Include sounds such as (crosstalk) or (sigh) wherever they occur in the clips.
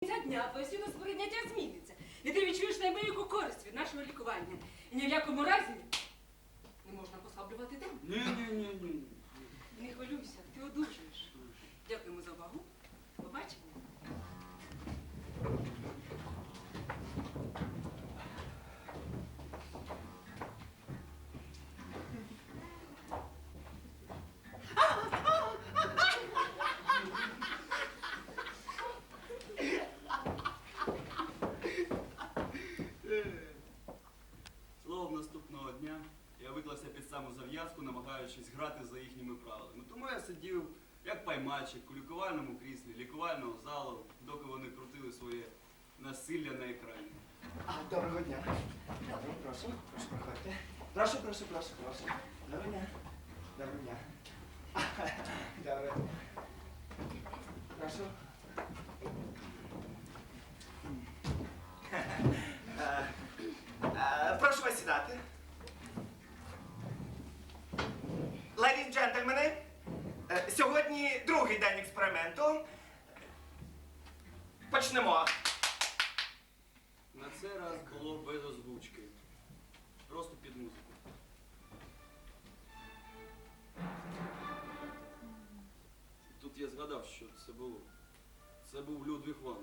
кінця дня твоє сприйняття зміниться. І ти відчуєш найбільшу користь від нашого лікування. І ні в якому разі не можна послаблювати тему. Ні, ні, ні, ні. Не хвилюйся, ти одужуєш. Дякуємо за увагу. Побачимо. Словом, наступного дня я під саму зав'язку, намагаючись грати за їхніми правилами. Тому я сидів як паймачик у лікувальному кріслі, лікувального залу, доки вони крутили своє насилля на екрані. Доброго дня. Добре, прошу, прошу, проходьте. Прошу, прошу, прошу, прошу. Доброго дня. Доброго дня. (laughs) Добре. Прошу. Е, е, Прошу вас сідати. Леді і джентльмени, е, сьогодні другий день експерименту. Почнемо. На цей раз було без озвучки. Просто під музику. Тут я згадав, що це було. Це був Людвіг Ван.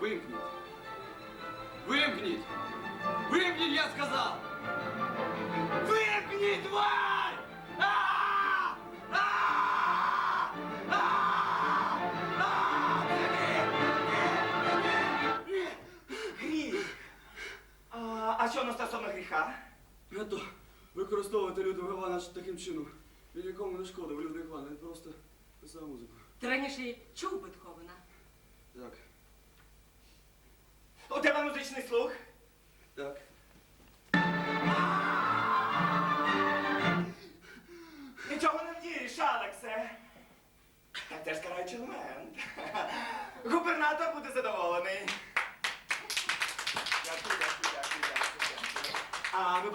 Вимкніть! Вимкніть! Вимкніть, я сказав! Вимкніть, тварь! А! А! А! А! Гріх. А, а що стосовно гріха? Використовувати Людвига Івана таким чином. Він нікому не шкодив, Людвиг Іван, він просто писав музику. Ти раніше чув Бетховена? Так, У тебе музичний слух?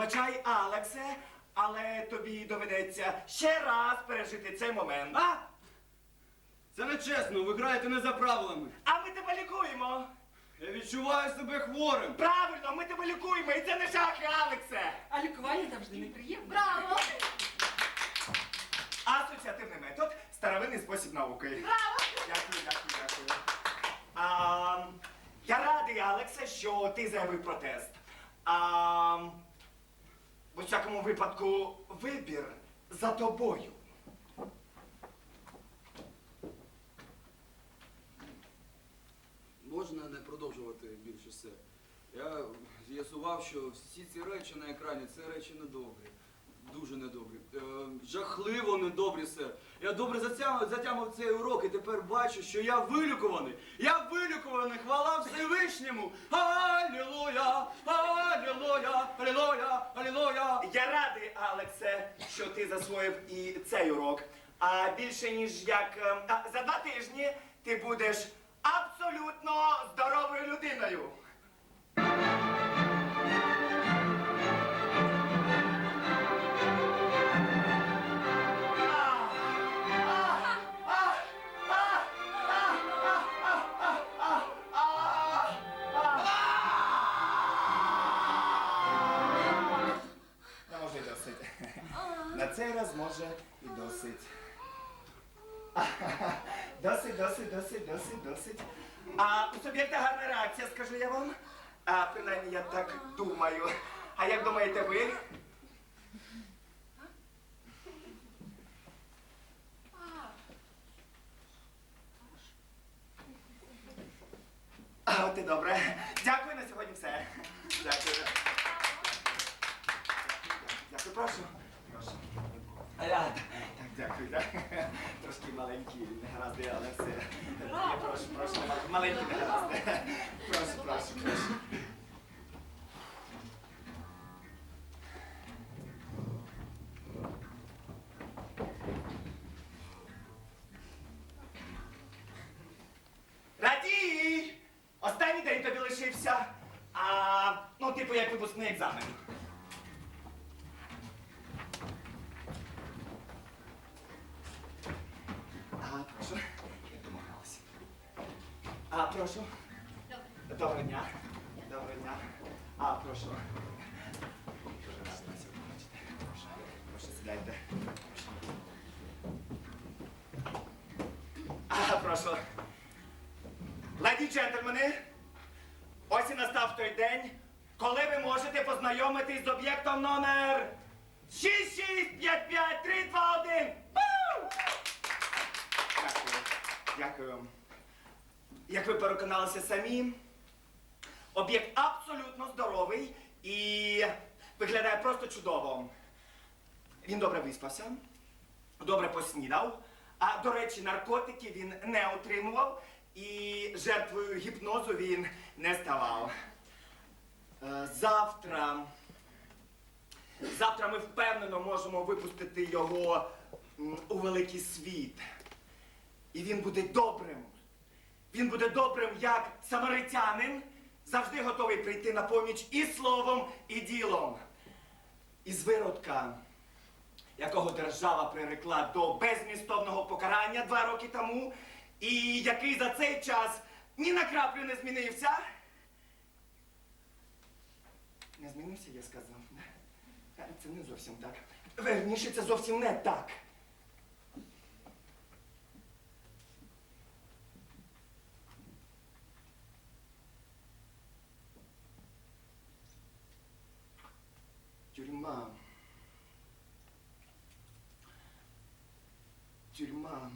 Вибачай, Алексе, але тобі доведеться ще раз пережити цей момент. А! Це не чесно, ви граєте не за правилами. А ми тебе лікуємо. Я відчуваю себе хворим. Правильно, ми тебе лікуємо, і це не шахи, Алексе. А лікування завжди неприємне. Браво! Асоціативний метод старовинний спосіб науки. Браво! Дякую, дякую, дякую. А, я радий, Алексе, що ти заявив протест. А, в усякому випадку вибір за тобою. Можна не продовжувати більше все. Я з'ясував, що всі ці речі на екрані це речі недобрі. Дуже недобрі. Е, жахливо недобрі, сер. Я добре затягав, затягав цей урок і тепер бачу, що я вилікуваний. Я вилікуваний, хвала Всевишньому. Алілуя! Алілуя! Алілуя! Алілуя! Я радий, Алексе, що ти засвоїв і цей урок. А більше ніж як ем, а, за два тижні ти будеш абсолютно здоровою людиною. Досить, досить, досить. А у суб'єкта гарна реакція, скажу я вам. А принаймні я так думаю. А як думаєте ви? А, от і добре. Дякую на сьогодні все. Дякую. Дякую, прошу. Прошу. А, Так, дякую, так. Маленькі негаразди, але все. Я прошу, прошу, мал- маленькі негаразди. Прошу, прошу, прошу. Радій! Останній день тобі лишився. А, ну, типу, як випускний екзамен. А, прошу. Добре. Доброго дня. Доброго дня. А, прошу. Дуже радий вас сьогодні бачити. Прошу, прошу, сідайте. А, прошу. Леді джентльмени, ось і настав той день, коли ви можете познайомитись з об'єктом номер 6655321. Бу! Дякую. Дякую. Як ви переконалися самі, об'єкт абсолютно здоровий і виглядає просто чудово. Він добре виспався, добре поснідав, а до речі, наркотики він не отримував і жертвою гіпнозу він не ставав. Е, Завтра. Завтра ми впевнено можемо випустити його у великий світ. І він буде добрим. Він буде добрим, як самаритянин, завжди готовий прийти на поміч і словом, і ділом. Із виродка, якого держава прирекла до безмістовного покарання два роки тому, і який за цей час ні на краплю не змінився. Не змінився, я сказав. Це не зовсім так. Верніше, це зовсім не так. Тюрма. Тюрма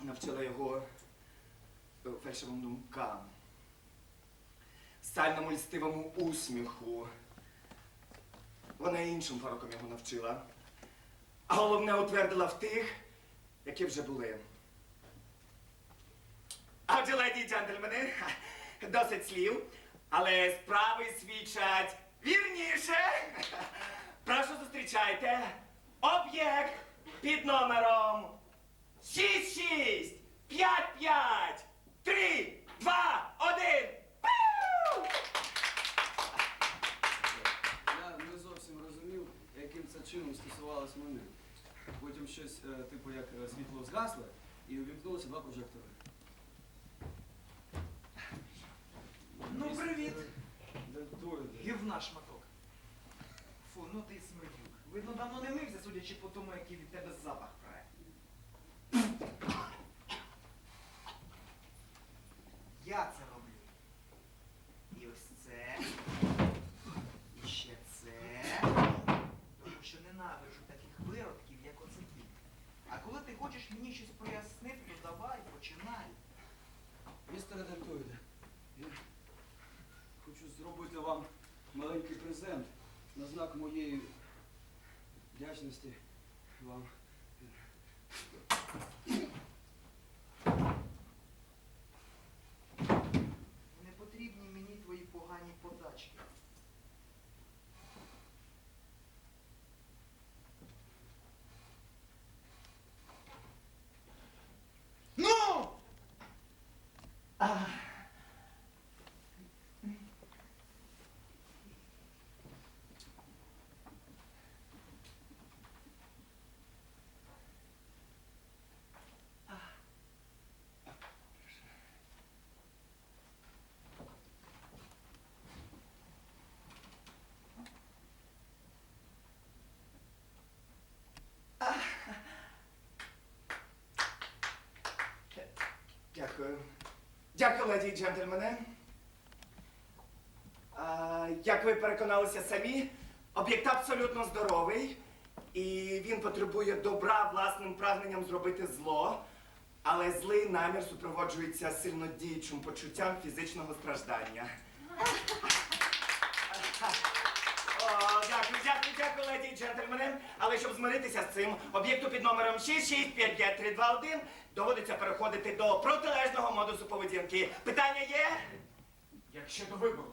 навчила його е, фальшивим думкам, сальному льстивому усміху. Вона іншим пороком його навчила. А головне утвердила в тих, які вже були. Отже, леді джентльмени, досить слів, але справи свідчать вірніше. Прошу зустрічайте об'єкт під номером 6655 3 2 1 Я не зовсім розумів, яким це чином стосувалось мене. Потім щось, е, типу, як е, світло згасло, і увімкнулося два прожектори. Ну, привіт. Де? Гівна шматок. Фу, ну ти судячи по тому, який від тебе запах пре. Я це роблю. І ось це. І ще це. Тому що ненавиджу таких виродків, як оце ти. А коли ти хочеш мені щось прояснити, то давай, починай. Містере Дентоїде, я хочу зробити вам маленький презент на знак моєї вдячності вам. Не потрібні мені твої погані подачки. Ну! Дякую. Леді й джентльмени. Як ви переконалися самі, об'єкт абсолютно здоровий, і він потребує добра власним прагненням зробити зло, але злий намір супроводжується сильно діючим почуттям фізичного страждання. (laughs) О, дякую, дякую, дякую, леді і джентльмени. Але щоб змиритися з цим, об'єкту під номером 6655321 доводиться переходити до протилежного модусу поведінки. Питання є? Як щодо вибору?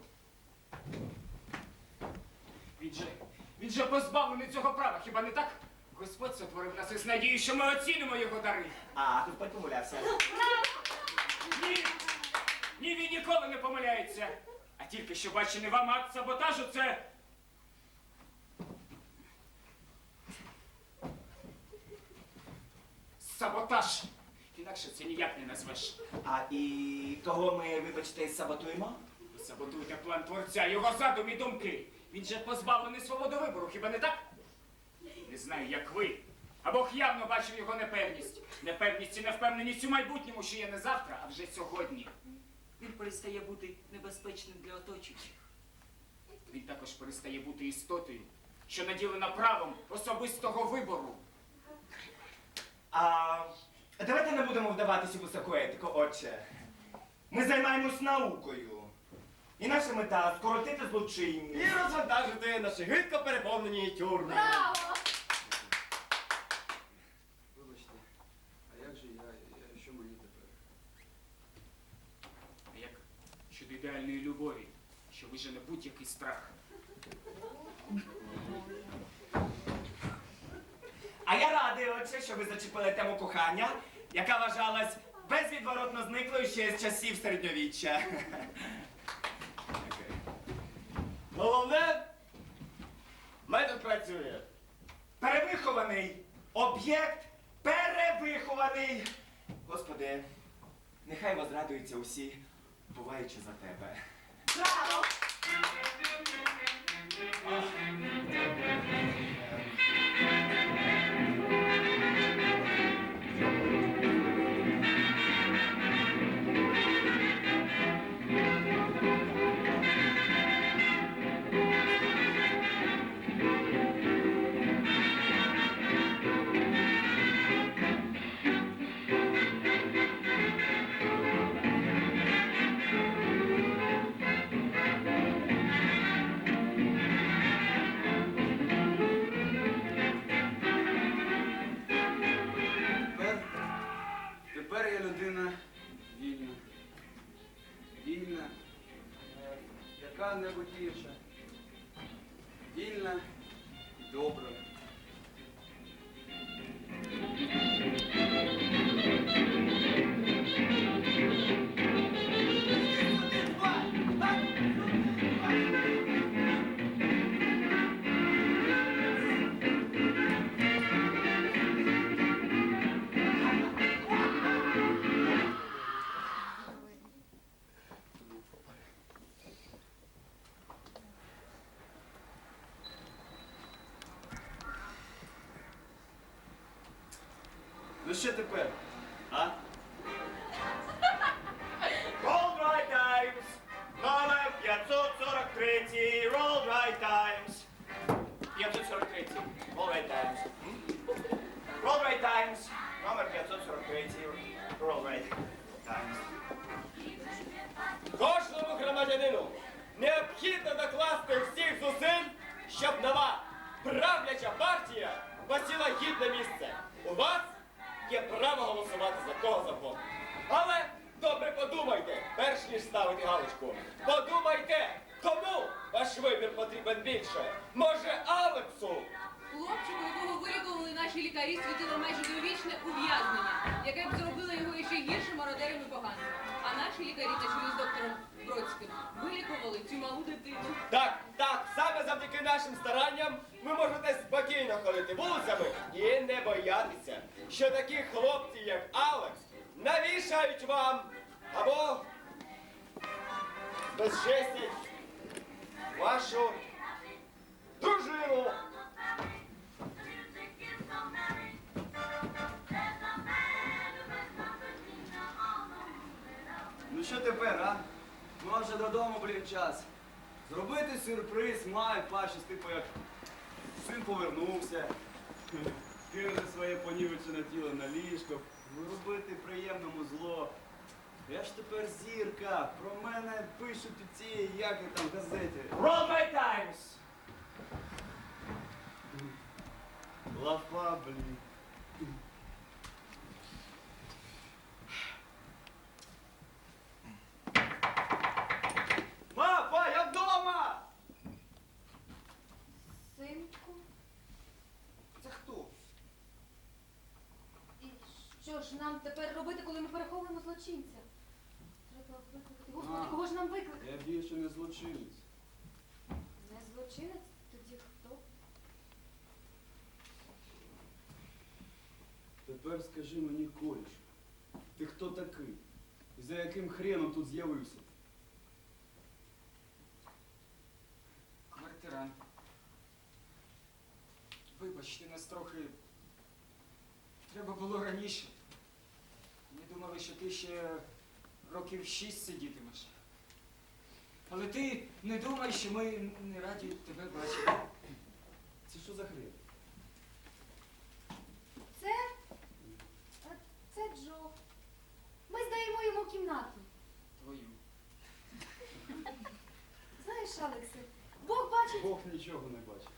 Він же, він же позбавлений цього права, хіба не так? Господь сотворив нас із надією, що ми оцінимо його дари. А, тут помилявся. Ні, ні, він ніколи не помиляється. А тільки що бачений вам акт саботажу це. Саботаж. Інакше це ніяк не назвеш. А і того ми, вибачте, саботуємо? Ви саботуєте план творця, його задум і думки. Він же позбавлений свободи вибору, хіба не так? Не знаю, як ви. А Бог явно бачив його непевність. Непевність і невпевненість у майбутньому, що є не завтра, а вже сьогодні. Він перестає бути небезпечним для оточуючих. Він також перестає бути істотою, що наділена правом особистого вибору. А давайте не будемо вдаватися у високу етику, отче. Ми займаємось наукою. І наша мета скоротити І розвантажити наші гидко переповнені тюрми. Вибачте, а як же я, я що мені тепер? А як щодо ідеальної любові, що вижене будь-який страх. А я радий, отче, що ви зачепили тему кохання, яка вважалась безвідворотно зниклою ще з часів середньовіччя. Головне, метод працює. Перевихований об'єкт перевихований. Господи, нехай возрадуються усі, буваючи за тебе. Браво! Добра. Ну що тепер? А? Roll right times, номер 543, roll right times. 543, roll right times. Roll right times, номер 543, roll right times. Кожному громадянину необхідно докласти всіх зусиль, щоб нова правляча партія посіла гідне місце. У вас є право голосувати за кого завгодно. Але добре подумайте, перш ніж ставити галочку. Подумайте, кому ваш вибір потрібен більше. Може, Алексу? Хлопчику, якого вилікували наші лікарі, світило майже довічне ув'язнення, яке б зробило його іще гіршим мародером і поганим. А наші лікарі на чолі з доктором Бродським вилікували цю малу дитину. Так, так, саме завдяки нашим старанням ви можете спокійно ходити вулицями і не боятися, що такі хлопці, як Алекс, навішають вам або безчестять вашу дружину. Що тепер, а? Ну вже додому, блін, час. Зробити сюрприз має паче, типу як син повернувся, кинути своє понівечене тіло на ліжко, робити приємному зло. Я ж тепер зірка, про мене пишуть у цій, як і там газеті. Roll right times. Лафа, блін. Ма, па, я вдома! Синку, Це хто? і що ж нам тепер робити, коли ми переховуємо злочинця? Треба викликати. Господи, А. кого ж нам викликати? Я більше не злочинець. Не злочинець? Тоді хто? Тепер скажи мені, коріш, Ти хто такий? І за яким хреном тут з'явився? Квартирант. Вибач, ти нас трохи. Треба було раніше. Думали, що ти ще років шість сидітимеш. Але ти не думай, що ми не раді тебе бачити. Це що за хрен? Це? Це Джо. Ми здаємо йому кімнату. Твою. Знаєш, Алексе, Бог бачить. Бог нічого не бачить.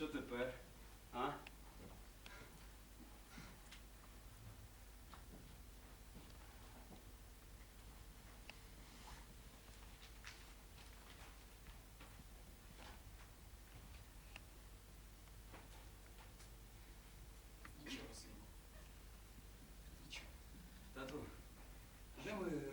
Що тепер? А? Нічого, синку. Нічого. Тату, де ми е,